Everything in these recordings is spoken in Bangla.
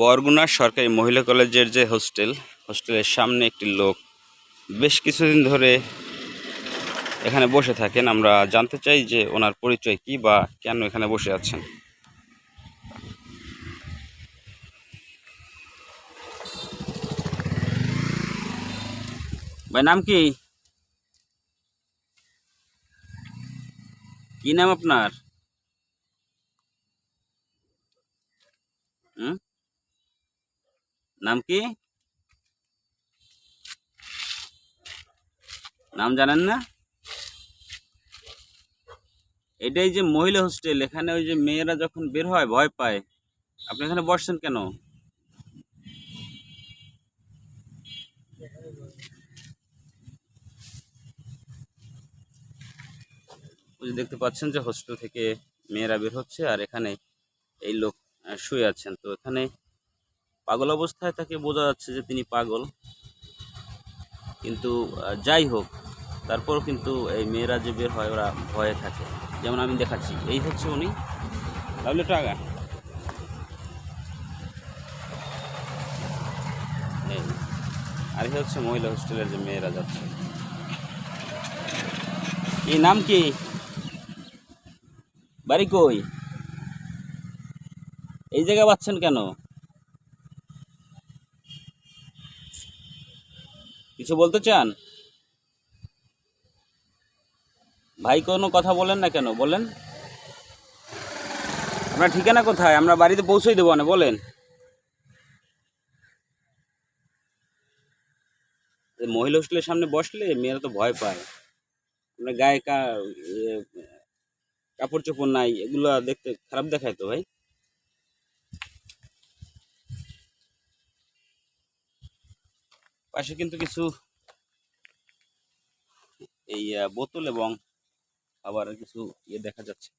বরগুনা সরকারি মহিলা কলেজের যে হোস্টেল, হোস্টেলের সামনে একটি লোক বেশ কিছুদিন ধরে এখানে বসে থাকেন। আমরা জানতে চাই যে ওনার পরিচয় কি বা কেন এখানে বসে আছেন। ভাই, নাম কি? কি নাম আপনার? হুম? নাম কি? নাম জানেন না? এটাই যে মহিলা হোস্টেল এখানে ওই যে মেয়েরা যখন বের হয়, ভয় পায়। আপনি এখানে বসছেন কেন? দেখতে পাচ্ছেন যে হোস্টেল থেকে মেয়েরা বের হচ্ছে আর এখানে এই লোক শুয়ে আছেন। তো এখানে পাগল অবস্থায় তাকে বোঝা যাচ্ছে যে তিনি পাগল। কিন্তু যাই হোক, তারপর কিন্তু এই মেয়েরা যে বের হয়, ওরা ভয়ে থাকে। যেমন আমি দেখাচ্ছি, এই হচ্ছে উনি। তাহলে টাকা আর এই হচ্ছে মহিলা হোস্টেলের যে মেয়েরা যাচ্ছে। এই নাম কি? বাড়ি কই? এই জায়গায় পাচ্ছেন কেন? কিছু বলতে চান? ভাই কোনো কথা বলেন না কেন? বলেন। আপনার ঠিকানা কোথায়? আমরা বাড়িতে পৌঁছেই দেবো না, বলেন। মহিলা হোস্টেলের সামনে বসলে মেয়েরা তো ভয় পায়। আপনার গায়ে কাপড় চোপড় নাই, এগুলো দেখতে খারাপ দেখায় তো ভাই। পাশে কিন্তু কিছু এই বোতল এবং আবার কিছু ইয়ে দেখা যাচ্ছে।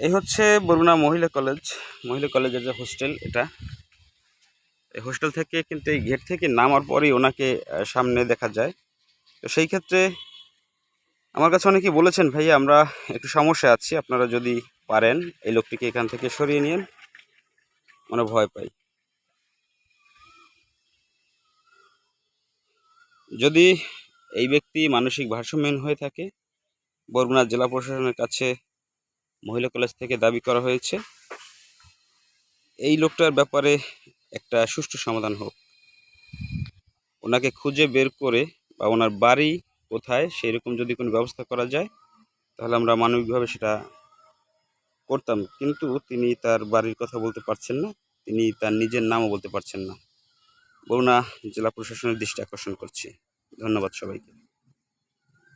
এই হচ্ছে বরুণা মহিলা কলেজ। মহিলা কলেজের যে হোস্টেল, এটা। এই হোস্টেল থেকে কিন্তু এই গেট থেকে নামার পরই ওনাকে সামনে দেখা যায়। তো সেই ক্ষেত্রে আমার কাছে অনেকে বলেছেন ভাইয়া আমরা একটু সমস্যা আছি, আপনারা যদি পারেন, এই লোকটিকে এখান থেকে সরিয়ে নিন মানে ভয় পাই। যদি এই ব্যক্তি মানসিক ভারসাম্যহীন হয়ে থাকে বরগুনা জেলা প্রশাসনের কাছে মহিলা কলেজ থেকে দাবি করা হয়েছে, এই লোকটার ব্যাপারে একটা সুষ্ঠু সমাধান হোক। ওনাকে খুঁজে বের করে বা ওনার বাড়ি কোথায় সেই রকম যদি কোনো ব্যবস্থা করা যায়, তাহলে আমরা মানবিকভাবে সেটা করতাম। কিন্তু তিনি তার বাড়ির কথা বলতে পারছেন না, তিনি তার নিজের নামও বলতে পারছেন না। বরুণা জেলা প্রশাসনের দৃষ্টি আকর্ষণ করছি। ধন্যবাদ সবাইকে।